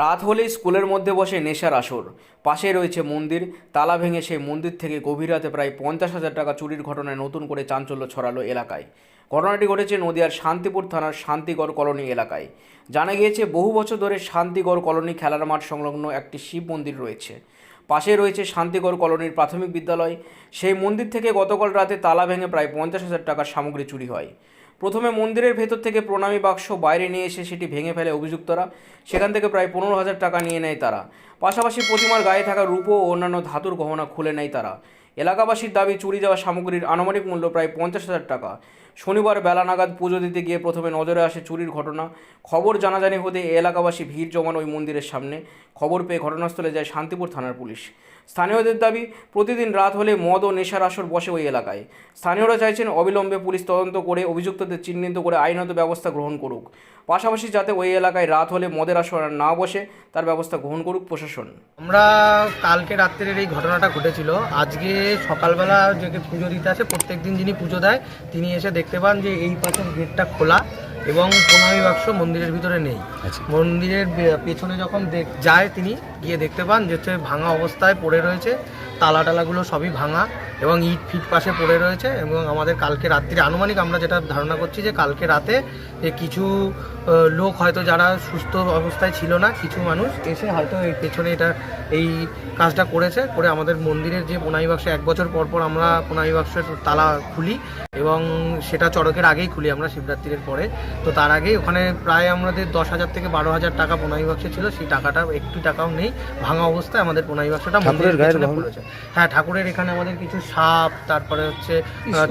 রাত হলেই স্কুলের মধ্যে বসে নেশার আসর। পাশে রয়েছে মন্দির, তালা ভেঙে সেই মন্দির থেকে গভীর রাতে প্রায় পঞ্চাশ হাজার টাকা চুরির ঘটনায় নতুন করে চাঞ্চল্য ছড়ালো এলাকায়। ঘটনাটি ঘটেছে নদিয়ার শান্তিপুর থানার শান্তিগড় কলোনি এলাকায়। জানা গিয়েছে, বহু বছর ধরে শান্তিগড় কলোনি খেলার মাঠ সংলগ্ন একটি শিব মন্দির রয়েছে। পাশে রয়েছে শান্তিগড় কলোনির প্রাথমিক বিদ্যালয়। সেই মন্দির থেকে গতকাল রাতে তালা ভেঙে প্রায় পঞ্চাশ হাজার টাকার সামগ্রী চুরি হয়। প্রথমে মন্দিরের ভেতর থেকে প্রণামী বাক্স বাইরে নিয়ে এসে সেটি ভেঙে ফেলে অভিযুক্তরা। সেখান থেকে প্রায় পনেরো হাজার টাকা নিয়ে নেয় তারা। পাশাপাশি প্রতিমার গায়ে থাকা রূপো ও অন্যান্য ধাতুর গহনা খুলে নেয় তারা। এলাকাবাসীর দাবি, চুরি যাওয়া সামগ্রীর আনুমানিক মূল্য প্রায় পঞ্চাশ হাজার টাকা। শনিবার বেলা নাগাদ পুজো দিতে গিয়ে প্রথমে নজরে আসে চুরির ঘটনা। খবর জানাজানি হতে এলাকাবাসী ভিড় জমান ওই মন্দিরের সামনে। খবর পেয়ে ঘটনাস্থলে যায় শান্তিপুর থানার পুলিশ। স্থানীয়দের দাবি, প্রতিদিন রাত হলে মদ ও নেশার আসর বসে ওই এলাকায়। স্থানীয়রা চাইছেন অবিলম্বে পুলিশ তদন্ত করে অভিযুক্তদের চিহ্নিত করে আইনত ব্যবস্থা গ্রহণ করুক। পাশাপাশি যাতে ওই এলাকায় রাত হলে মদের আসর না বসে, তার ব্যবস্থা গ্রহণ করুক প্রশাসন। আমরা কালকে রাত্রের এই ঘটনাটা ঘটেছিল। আজকে সকালবেলা যে পুজো দিতে আসে প্রত্যেক দিন যিনি পুজো দেয়, তিনি এসে দেখতে পান যে এই পাশের গেটটা খোলা। এবং প্রণামী বাক্স মন্দিরের ভিতরে নেই। মন্দিরের পেছনে যখন দেখ- যায় তিনি গিয়ে দেখতে পান যে হচ্ছে ভাঙা অবস্থায় পড়ে রয়েছে। তালা টালাগুলো সবই ভাঙা এবং ইট ফিট পাশে পড়ে রয়েছে এবং আমাদের কালকে রাত্রিরে আনুমানিক আমরা যেটা ধারণা করছি যে কালকে রাতে যে কিছু লোক হয়তো যারা সুস্থ অবস্থায় ছিল না কিছু মানুষ এসে হয়তো এই পেছনে এটা এই কাজটা করেছে করে আমাদের মন্দিরের যে পোনাই বাক্স এক বছর পর পর আমরা পোনাই বাক্সের তালা খুলি এবং সেটা চড়কের আগেই খুলি আমরা শিবরাত্রির পরে। তো তার আগে ওখানে প্রায় আমাদের দশ হাজার থেকে বারো হাজার টাকা পোনাই বাক্সে ছিল সেই টাকাটা একটু টাকাও নেই ভাঙা অবস্থায় আমাদের পোনাই বাক্সটা মন্দিরের পেছনে পড়েছে। হ্যাঁ ঠাকুরের এখানে আমাদের কিছু সাপ তারপরে হচ্ছে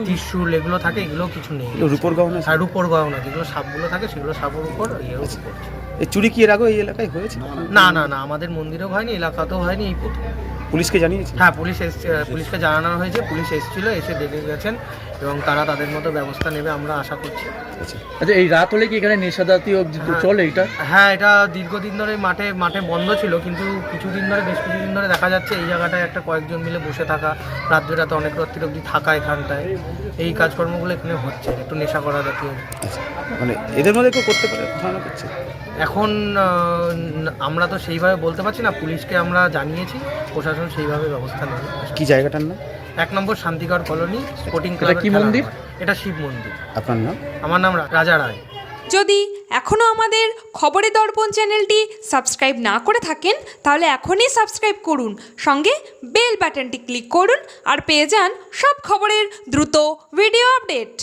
ত্রিশূল। এগুলো থাকে এগুলো কিছু নেই। রূপোর গহনা আর রূপোর গহনা যেগুলো সাপগুলো থাকে সেগুলো সাপের উপর ইয়ের উপর এই চুরি কি এর আগে এই এলাকায় হয়েছে? না না না আমাদের মন্দিরেও হয়নি এলাকাতেও হয়নি এই প্রথম। পুলিশকে জানিয়েছে? হ্যাঁ পুলিশ এসছে পুলিশকে জানানো হয়েছে পুলিশ এসেছিল এসে দেখে গেছেন এবং তারা তাদের মতো ব্যবস্থা নেবে আমরা আশা করছি। আচ্ছা। আচ্ছা এই রাত হলে কি এখানে নেশা জাতীয় হ্যাঁ। চলে এটা? হ্যাঁ এটা দীর্ঘদিন ধরে মাঠে মাঠে বন্ধ ছিল কিন্তু কিছুদিন ধরে বেশ কিছুদিন ধরে দেখা যাচ্ছে এই জায়গাটায় একটা কয়েকজন মিলে বসে থাকা রাত্রে রাতে অনেক রাত্রি অবধি থাকা এখানটায়। এই কাজকর্মগুলো এখানে হচ্ছে একটু নেশা করা জাতীয়। আচ্ছা মানে এদের মধ্যে কেউ করতে পারে ধারণা করছে? এখন আমরা তো সেইভাবে বলতে পারছি না পুলিশকে আমরা জানিয়েছি প্রশাসন সেইভাবে ব্যবস্থা নেবে কি জায়গাটার নাম? এক নম্বর শান্তিগড় কলোনি স্পোর্টিং ক্লাব কি মন্দির? এটা শিব মন্দির। আপনার নাম? আমার নাম রাজা রায়। যদি এখনও আমাদের খবরে দর্পণ চ্যানেলটি সাবস্ক্রাইব না করে থাকেন তাহলে এখনই সাবস্ক্রাইব করুন। সঙ্গে বেল বাটনটি ক্লিক করুন আর পেয়ে যান সব খবরের দ্রুত ভিডিও আপডেট।